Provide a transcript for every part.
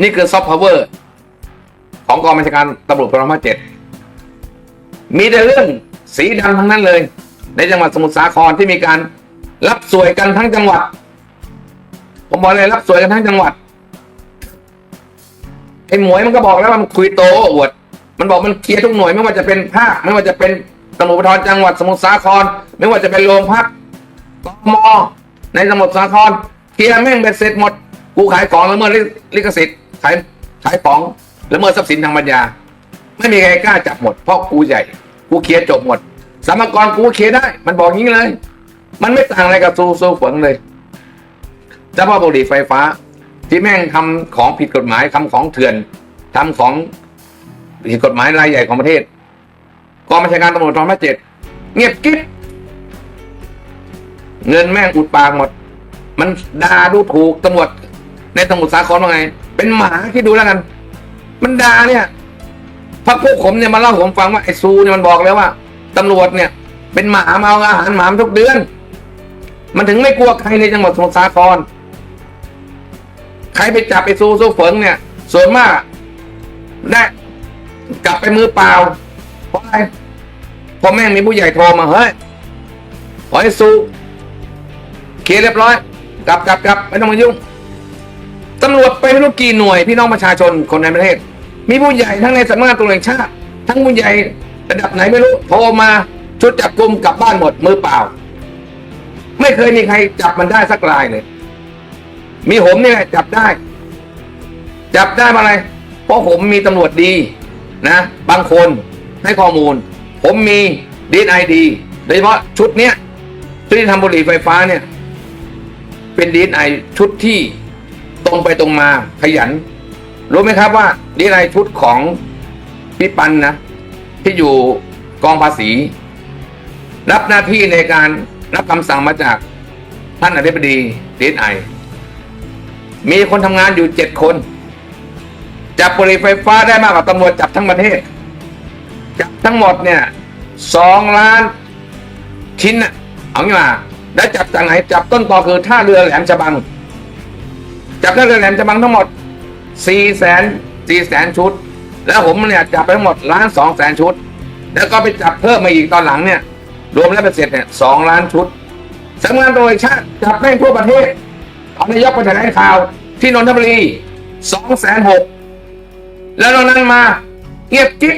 นี่คือซอฟต์พาวเวอร์ของกองบัญชาการตำรวจพลภาคเจ็ดมีแต่เรื่องสีดำทั้งนั้นเลย ในจังหวัดสมุทรสาครที่มีการรับสวยกันทั้งจังหวัด ผมบอกเลยรับสวยกันทั้งจังหวัดไอ้หมวยมันก็บอกแล้วว่ามันคุยโตอวด มันบอกมันเคลียร์ทุกหน่วยไม่ว่าจะเป็นภาคไม่ว่าจะเป็นตำรวจภูธรจังหวัดสมุทรสาคร ไม่ว่าจะเป็นโรงพักตมในสมุทรสาครเคลียร์แม่งเบ็ดเสร็จหมด กูขายของและเมิดลิขสิทธิ์ ขายขายของละเมิดทรัพย์สินทางปัญญา ไม่มีใครกล้าจับหมดเพราะกูใหญ่ กูเคลียร์จบหมดสามกรกูเคลียร์ได้ มันบอกงี้เลย มันไม่ต่างอะไรกับซูซูฝงเลยเจ้าพ่อบุหรี่ไฟฟ้า ที่แม่งทำของผิดกฎหมายทำของเถื่อนทำของผิดกฎหมายรายใหญ่ของประเทศกองบัญชาการตำรวจทองภาคเจ็ดเงียบกิ๊บเงินแม่งอุดปากหมด มันด่าดูถูกตำรวจในตำรวจสาครว่าไง เป็นหมาที่ดูแล้วกัน มันด่าเนี่ยพักพวกผมเนี่ยมาเล่าผมฟังว่าไอ้ซูเนี่ยมันบอกแล้วว่าตำรวจเนี่ย เป็นหมามาเอาอาหารหมาทุกเดือน มันถึงไม่กลัวใครในจังหวัดสมุทรสาคร ใครไปจับไอ้ซูซูเฟิงเนี่ย ส่วนมากได้กลับไปมือเปล่าเพราะอะไรเพราะแม่งมีผู้ใหญ่โทรมาเฮ้ยขอให้ซูเคลียร์เรียบร้อย กลับกลับกลับไม่ต้องมายุ่ง ตำรวจไปไม่รู้กี่หน่วยพี่น้องประชาชนคนในประเทศ มีผู้ใหญ่ทั้งในสำนักงานตำรวจแห่งชาติ ทั้งผู้ใหญ่ระดับไหนไม่รู้โทรมาชุดจับกลุ่มกลับบ้านหมดมือเปล่า ไม่เคยมีใครจับมันได้สักรายเลย มีผมนี่แหละจับได้ จับได้มาอะไร เพราะผมมีตำรวจดีนะ บางคนให้ข้อมูล ผมมีดีไอดีโดยเฉพาะชุดเนี้ยชุดที่ทำบุหรี่ไฟฟ้าเนี่ย เป็นดีไอชุดที่ ตรงไปตรงมาขยัน รู้ไหมครับว่าดีไอชุดของพี่ปันนะที่อยู่กองภาษี รับหน้าที่ในการรับคำสั่งมาจากท่านอธิบดีดีไอมีคนทำงานอยู่เจ็ดคน จับบุหรี่ไฟฟ้าได้มากกว่าตำรวจจับทั้งประเทศ จับทั้งหมดเนี่ยสองล้านชิ้นนะเอางี้มาได้จับจากไหนจับต้นต่อคือท่าเรือแหลมฉบัง จับท่าเรือแหลมฉบังทั้งหมดสี่แสนสี่แสนชุด แล้วผมเนี่ยจับไปทั้งหมดล้านสองแสนชุด แล้วก็ไปจับเพิ่มมาอีกตอนหลังเนี่ย รวมแล้วเป็นเสร็จเนี่ยสองล้านชุดสำนักงานตำรวจชาติจับแม่งทั่วประเทศเอานายกไปแถลงข่าวที่นนทบุรีสองแสนหกแล้วตอนนั้นมาเงียบกิ๊บ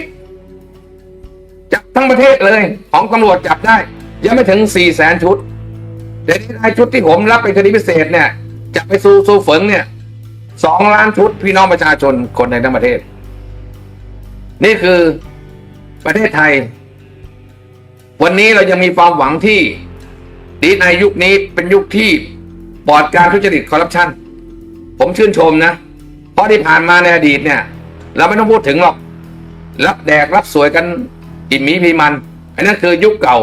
จับทั้งประเทศเลย ของตำรวจจับได้ ยังไม่ถึงสี่แสนชุดเดี๋ยวนี้ชุดที่ผมรับเป็นคดีพิเศษเนี่ย จับไปสู่สู่เฝิงเนี่ยสองล้านชุดพี่น้องประชาชนคนในทั้งประเทศ นี่คือประเทศไทย วันนี้เรายังมีความหวังที่ดีในยุคนี้เป็นยุคที่ปลอดการทุจริตคอร์รัปชันผมชื่นชมนะ เพราะที่ผ่านมาในอดีตเนี่ย เราไม่ต้องพูดถึงหรอก รับแดกรับสวยกันอิมีพีมัน อันนั้นคือยุคเก่า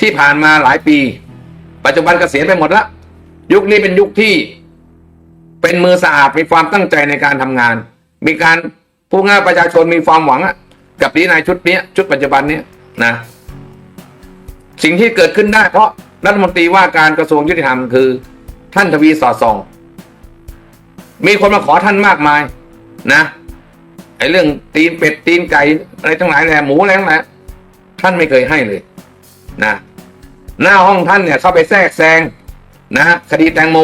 ที่ผ่านมาหลายปี ปัจจุบันเกษียณไปหมดละ ยุคนี้เป็นยุคที่ เป็นมือสะอาดมีความตั้งใจในการทำงาน มีการผู้ง่ายประชาชนมีความหวังอะกับดีนายชุดเนี้ยชุดปัจจุบันนี้นะสิ่งที่เกิดขึ้นได้ เพราะรัฐมนตรีว่าการกระทรวงยุติธรรมคือ ท่านทวีสอดส่อง มีคนมาขอท่านมากมายนะไอ้เรื่องตีนเป็ดตีนไก่อะไรทั้งหลายแหละหมูอะไรทั้งหลายท่านไม่เคยให้เลยนะหน้าห้องท่านเนี่ยเข้าไปแทรกแซงนะคดีแตงโม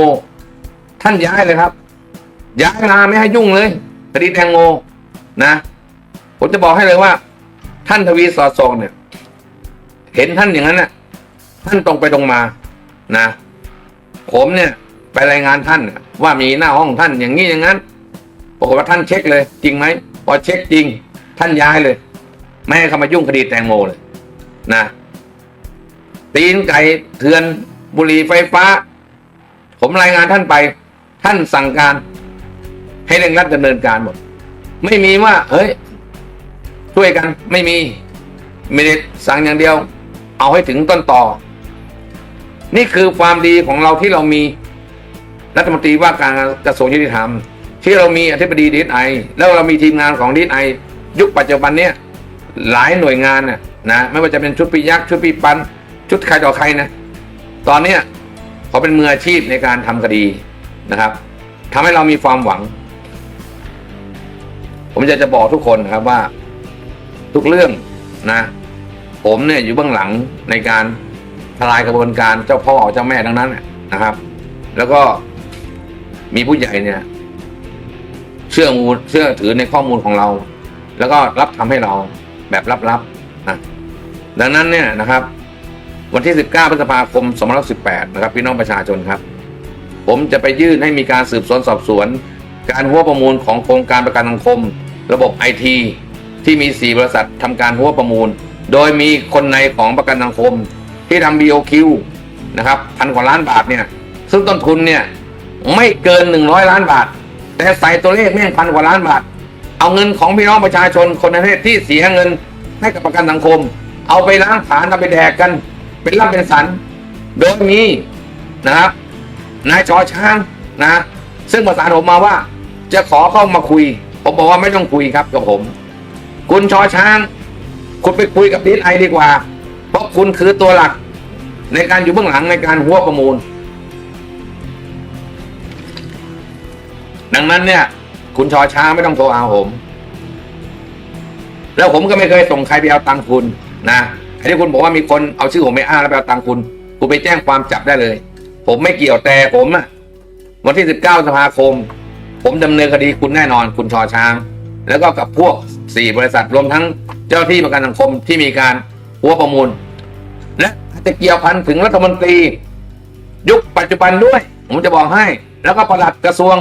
ท่านย้ายเลยครับ ย้ายมาไม่ให้ยุ่งเลยคดีแตงโมนะ ผมจะบอกให้เลยว่า ท่านทวีสอดส่องเนี่ย เห็นท่านอย่างนั้นน่ะ ท่านตรงไปตรงมานะ ผมเนี่ย ไปรายงานท่านว่ามีหน้าห้องท่านอย่างนี้อย่างนั้นปรากฏว่าท่านเช็คเลย จริงไหมพอเช็คจริง ท่านย้ายเลย ไม่ให้เขามายุ่งคดีแตงโมเลยนะตีนไก่เถือนบุหรี่ไฟฟ้า ผมรายงานท่านไป ท่านสั่งการ ให้เร่งรัดดำเนินการหมด ไม่มีว่า เฮ้ย ช่วยกันไม่มีไม่ได้สั่งอย่างเดียว เอาให้ถึงต้นต่อ นี่คือความดีของเราที่เรามีรัฐมนตรีว่าการกระทรวงยุติธรรม ที่เรามีอธิบดีดีไอแล้วเรามีทีมงานของดีไอยุคปัจจุบันเนี้ยหลายหน่วยงานน่ะนะไม่ว่าจะเป็นชุดปียักษ์ชุดปีปันชุดใครต่อใครนะ ตอนเนี้ยเขาเป็นมืออาชีพในการทำคดี นะครับทำให้เรามีความหวัง ผมจะจะบอกทุกคนนะครับว่า ทุกเรื่องนะ ผมเนี่ยอยู่เบื้องหลังในการทลายกระบวนการเจ้าพ่อเจ้าแม่ทั้งนั้นนะครับ แล้วก็มีผู้ใหญ่เนี่ย เชื่อมูลเชื่อถือในข้อมูลของเรา แล้วก็รับทำให้เราแบบลับๆนะดังนั้นเนี่ยนะครับ วันที่ 19พฤษภาคม2518 นะครับ พี่น้องประชาชนครับ ผมจะไปยื่นให้มีการสืบสวนสอบสวน การหัวประมูลของโครงการประกันสังคม ระบบไอทีที่มี 4 บริษัททำการหัวประมูล โดยมีคนในของประกันสังคม ที่ทำ BOQ นะครับพันกว่าล้านบาทเนี่ยซึ่งต้นทุนเนี่ยไม่เกิน 100 ล้านบาท แต่ใส่ตัวเลขแม่งพันกว่าล้านบาท เอาเงินของพี่น้องประชาชนคนในประเทศที่เสียเงินให้กับประกันสังคม เอาไปล้างผลาญเอาไปแดกกัน เป็นรับเป็นสัน โดยมีนะครับ นายชอช้างนะ ซึ่งประสานผมมาว่า จะขอเข้ามาคุย ผมบอกว่าไม่ต้องคุยครับกับผม คุณชอช้าง คุณไปคุยกับดีไอดีกว่า เพราะคุณคือตัวหลัก ในการอยู่เบื้องหลังในการหัวประมูล ดังนั้นเนี่ย คุณชอช้างไม่ต้องโทรเอาผม แล้วผมก็ไม่เคยส่งใครไปเอาตังค์คุณนะไอ้ที่คุณบอกว่ามีคนเอาชื่อผมไปอ้างแล้วไปเอาตังค์คุณ คุณไปแจ้งความจับได้เลย ผมไม่เกี่ยวแต่ผมอะวันที่ 19สภาคม ผมดำเนินคดีคุณแน่นอนคุณชอช้าง แล้วก็กับพวกสี่บริษัทรวมทั้งเจ้าที่ประกันสังคมที่มีการหัวประมูล และจะเกี่ยวพันถึงรัฐมนตรี ยุคปัจจุบันด้วย ผมจะบอกให้ แล้วก็ประหลัดกระทรวง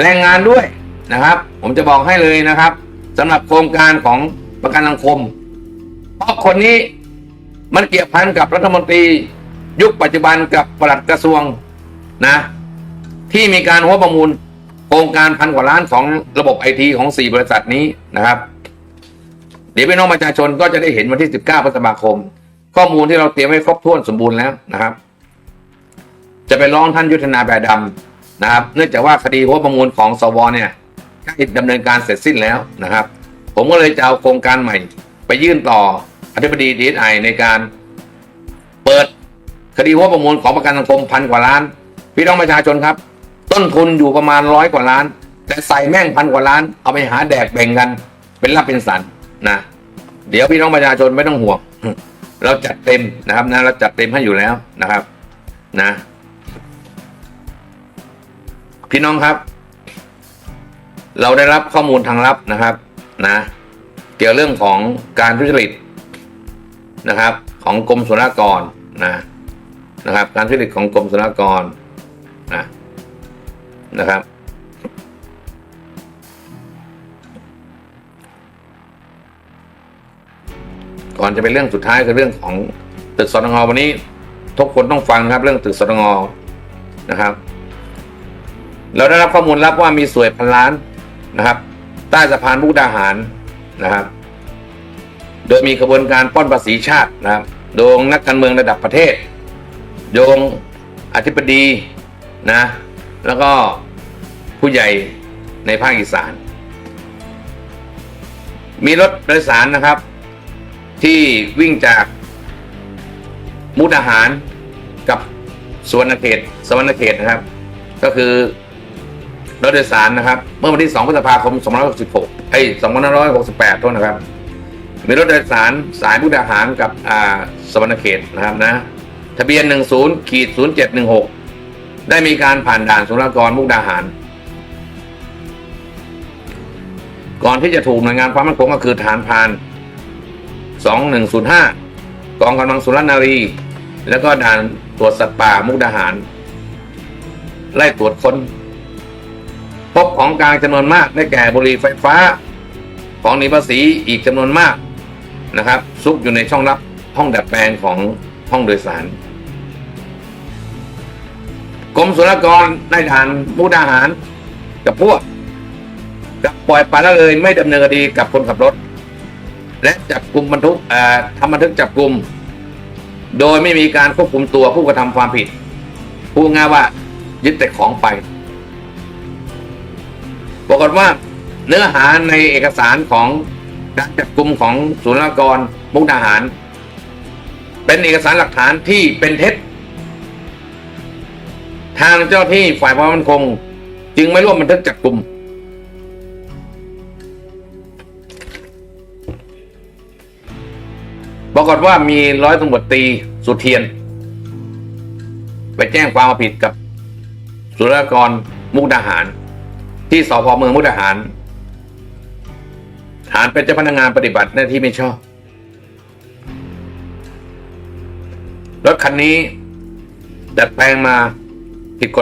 แรงงานด้วยนะครับ ผมจะบอกให้เลยนะครับสำหรับโครงการของประกันสังคม เพราะคนนี้มันเกี่ยวพันกับรัฐมนตรี ยุคปัจจุบันกับปลัดกระทรวงนะที่มีการหัวประมูลโครงการพันกว่าล้านของระบบไอทีของสี่บริษัทนี้นะครับ เดี๋ยวพี่น้องประชาชนก็จะได้เห็นวันที่ 19พฤษภาคม ข้อมูลที่เราเตรียมไว้ครบถ้วนสมบูรณ์แล้วนะครับ จะไปร้องท่านยุทธนาแบดำนะครับ เนื่องจากว่าคดีหัวประมูลของสวเนี่ยใกล้ดำเนินการเสร็จสิ้นแล้วนะครับ ผมก็เลยจะเอาโครงการใหม่ ไปยื่นต่ออธิบดีดีไอในการ คดีหัวประมูลของประกันสังคมพันกว่าล้าน พี่น้องประชาชนครับ ต้นทุนอยู่ประมาณร้อยกว่าล้าน แต่ใส่แม่งพันกว่าล้าน เอาไปหาแดกแบ่งกัน เป็นรับเป็นสันนะ เดี๋ยวพี่น้องประชาชนไม่ต้องห่วงเราจัดเต็มนะครับนะเราจัดเต็มให้อยู่แล้วนะครับ นะ พี่น้องครับ เราได้รับข้อมูลทางลับนะครับ นะ เกี่ยวเรื่องของการทุจริตนะครับ ของกรมศุลกากรนะ นะครับ การทุจริตของกรมศุลกากรนะนะครับ ก่อนจะเป็นเรื่องสุดท้ายคือเรื่องของตึกสตงวันนี้ทุกคนต้องฟังนะครับ เรื่องตึกสตงนะครับ เราได้รับข้อมูลลับว่ามีสวยพันล้านนะครับ ใต้สะพานมุกดาหารนะครับ โดยมีกระบวนการป้อนภาษีชาตินะครับ โดยนักการเมืองระดับประเทศ โยงอธิบดีนะ แล้วก็ผู้ใหญ่ในภาคอีสาน มีรถโดยสารนะครับ ที่วิ่งจากมุกดาหารกับสวรรณเขตสวรรณเขตนะครับ ก็คือรถโดยสารนะครับ เมื่อวันที่ 2 พฤษภาคม 2566ไอ้2568โทษนะครับ มีรถโดยสารสายมุกดาหารกับอ่าสวรรณเขตนะครับนะ ทะเบียน 10ขีด0716 ได้มีการผ่านด่านศุลกากรมุกดาหาร ก่อนที่จะถูกหน่วยงานความมั่นคงก็คือฐานพาน 2105 กองกำลังสุรนารี แล้วก็ด่านตรวจสัตว์ป่ามุกดาหาร ไล่ตรวจค้น พบของกลางจำนวนมากได้แก่บุหรี่ไฟฟ้า ของหนีภาษีอีกจำนวนมากนะครับซุกอยู่ในช่องรับห้องดัดแปลงของห้องโดยสาร กรมศุลกากรได้ด่านมุกดาหาร กับพวกกับปล่อยปละละเลยไม่ดำเนินคดีกับคนขับรถ และจับกลุ่มบรรทุกทำบันทึกจับกลุ่ม โดยไม่มีการควบคุมตัวผู้กระทำความผิดพูดง่ายว่ายึดแต่ของไปปรากฏว่าเนื้อหาในเอกสารของการจับกลุ่มของศุลกากรมุกดาหาร เป็นเอกสารหลักฐานที่เป็นเท็จ ทางเจ้าที่ฝ่ายความมั่นคง จึงไม่ร่วมบันทึกจับกลุ่มปรากฏว่ามีร้อยตำรวจตีสุเทียน ไปแจ้งความผิดกับสุรกรมุกดาหาร ที่สพเมืองมุกดาหาร ฐานเป็นเจ้าพนักงานปฏิบัติหน้าที่ไม่ชอบ รถคันนี้ดัดแปลงมา ผิดกฎ